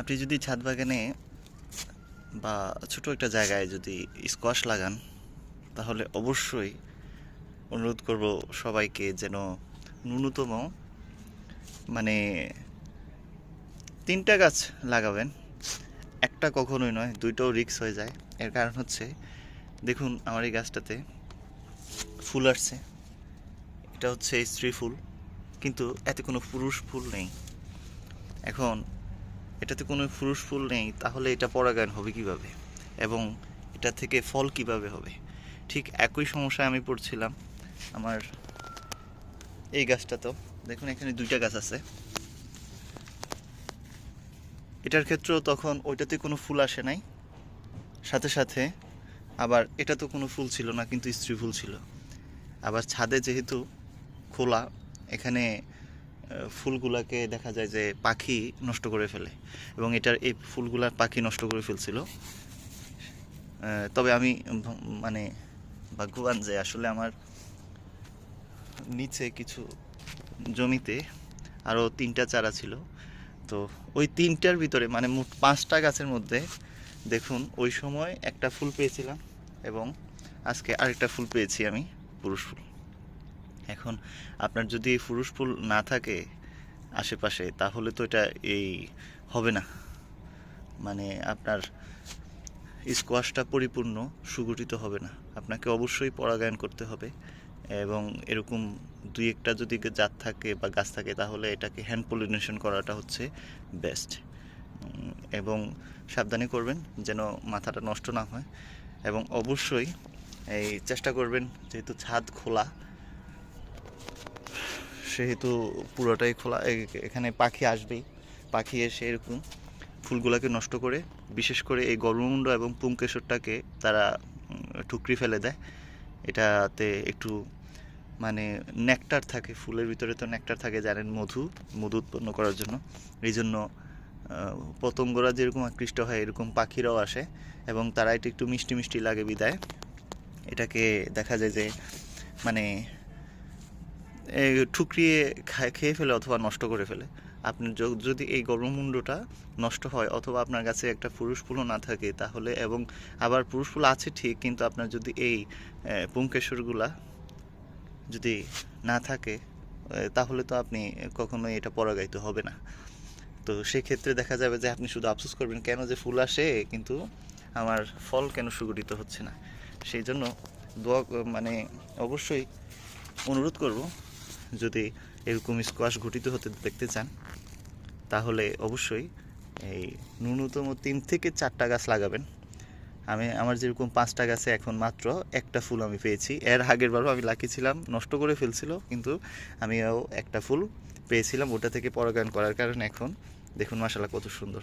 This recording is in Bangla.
আপনি যদি ছাদ বাগানে বা ছোট একটা জায়গায় যদি স্কোয়াশ লাগান, তাহলে অবশ্যই অনুরোধ করব সবাইকে যেন ন্যূনতম মানে তিনটা গাছ লাগাবেন। একটা কখনোই নয়, দুইটাও রিক্স হয়ে যায়। এর কারণ হচ্ছে, দেখুন আমার এই গাছটাতে ফুল আসছে। এটা হচ্ছে স্ত্রী ফুল, কিন্তু এতে কোনো পুরুষ ফুল নেই। এখন এটাতে কোনো পুরুষ ফুল নেই, তাহলে এটা পরাগায়ন হবে কীভাবে? এবং এটা থেকে ফল কীভাবে হবে? ঠিক একই সমস্যায় আমি পড়ছিলাম আমার এই গাছটা তো। দেখুন, এখানে দুইটা গাছ আছে। এটার ক্ষেত্রেও তখন ওইটাতে কোনো ফুল আসে নাই। সাথে সাথে আবার এটা তো কোনো ফুল ছিল না, কিন্তু স্ত্রী ফুল ছিল। আবার ছাদে যেহেতু খোলা, এখানে ফুলগুলাকে দেখা যায় যে পাখি নষ্ট করে ফেলে। এবং এটার এই ফুলগুলা পাখি নষ্ট করে ফেলছিল। তবে আমি মানে ভাগ্যবান যে আসলে আমার নিচে কিছু জমিতে আরও তিনটা চারা ছিল। তো ওই তিনটার ভিতরে মানে মোট পাঁচটা গাছের মধ্যে দেখুন, ওই সময় একটা ফুল পেয়েছিলাম এবং আজকে আরেকটা ফুল পেয়েছি আমি, পুরুষ ফুল। এখন আপনার যদি পুরুষ ফুল না থাকে আশেপাশে, তাহলে তো এটা এই হবে না। মানে আপনার স্কোয়াশটা পরিপূর্ণ, সুগঠিত হবে না। আপনাকে অবশ্যই পরাগায়ন করতে হবে এবং এরকম দুই একটা যদি জাত থাকে বা গাছ থাকে, তাহলে এটাকে হ্যান্ড পলিনেশন করাটা হচ্ছে বেস্ট এবং সাবধানে করবেন যেন মাথাটা নষ্ট না হয়। এবং অবশ্যই এই চেষ্টা করবেন, যেহেতু ছাদ খোলা সেহেতু পুরোটাই খোলা এখানে পাখি আসবেই। পাখি এসে এরকম ফুলগুলোকে নষ্ট করে, বিশেষ করে এই গর্ভমুণ্ড এবং পুংকেশরটাকে তারা ঠুকরি ফেলে দেয়। এটাতে একটু মানে নেকটার থাকে, ফুলের ভিতরে তো নেকটার থাকে, জানেন, মধু মধু উৎপন্ন করার জন্য। এই জন্য পতঙ্গরা যেরকম আকৃষ্ট হয়, এরকম পাখিরাও আসে এবং তারা এটা একটু মিষ্টি মিষ্টি লাগে বিদায়। এটাকে দেখা যায় যে মানে ঠুকরিয়ে খায় খেয়ে ফেলে অথবা নষ্ট করে ফেলে। আপনি য- যদি এই গর্ভমুণ্ডটা নষ্ট হয় অথবা আপনার কাছে একটা পুরুষ ফুলও না থাকে তাহলে এবং আবার পুরুষ ফুল আছে ঠিক কিন্তু আপনার যদি এই আহ, পুংকেশরগুলা যদি না থাকে তাহলে তো আপনি কখনোই এটা পরাগায়িত হবে না। তো সেক্ষেত্রে দেখা যাবে যে আপনি শুধু আফসোস করবেন কেন যে ফুল আসে কিন্তু আমার ফল কেন সুগঠিত হচ্ছে না। সেই জন্য দোয়া মানে অবশ্যই অনুরোধ করব যদি এরকম স্কোয়াশ ঘটিত হতে দেখতে চান, তাহলে অবশ্যই এই ন্যূনতম তিন থেকে চারটা গাছ লাগাবেন। আমি, আমার যেরকম পাঁচটা গাছে এখন মাত্র একটা ফুল আমি পেয়েছি। এর আগের বারও আমি লাকি ছিলাম নষ্ট করে ফেলছিল, কিন্তু আমিও একটা ফুল পেয়েছিলাম, ওটা থেকে পরাগায়ন করার কারণে এখন দেখুন মাসালা কত সুন্দর।